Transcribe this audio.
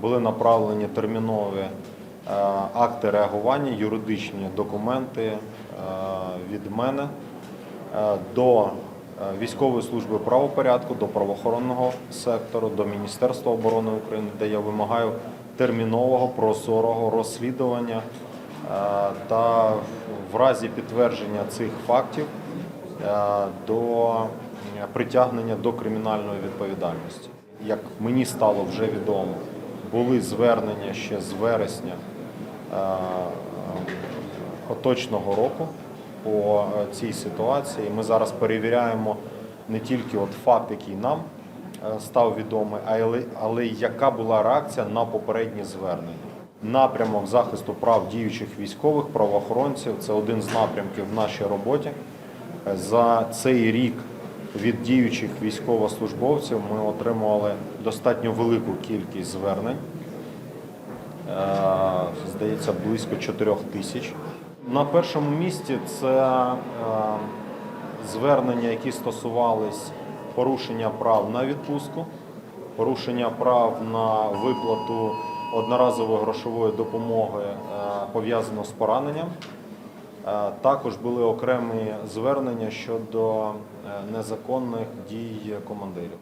були направлені термінові е, акти реагування, юридичні документи е, від мене е, до військової служби правопорядку, до правоохоронного сектору, до Міністерства оборони України, де я вимагаю термінового прозорого розслідування та в разі підтвердження цих фактів до притягнення до кримінальної відповідальності. Як мені стало вже відомо, були звернення ще з вересня е, поточного року по е, цій ситуації. Ми зараз перевіряємо не тільки от факт, який нам е, став відомий, але, й яка була реакція на попередні звернення. Напрямок захисту прав діючих військових правоохоронців це один з напрямків в нашій роботі. Е, За цей рік від діючих військовослужбовців ми отримували достатньо велику кількість звернень. Е, здається, близько 4 тисяч. На першому місці це е, звернення, які стосувались порушення прав на відпустку, порушення прав на виплату одноразової грошової допомоги е, пов'язано з пораненням. Е, Також були окремі звернення щодо е, незаконних дій командирів.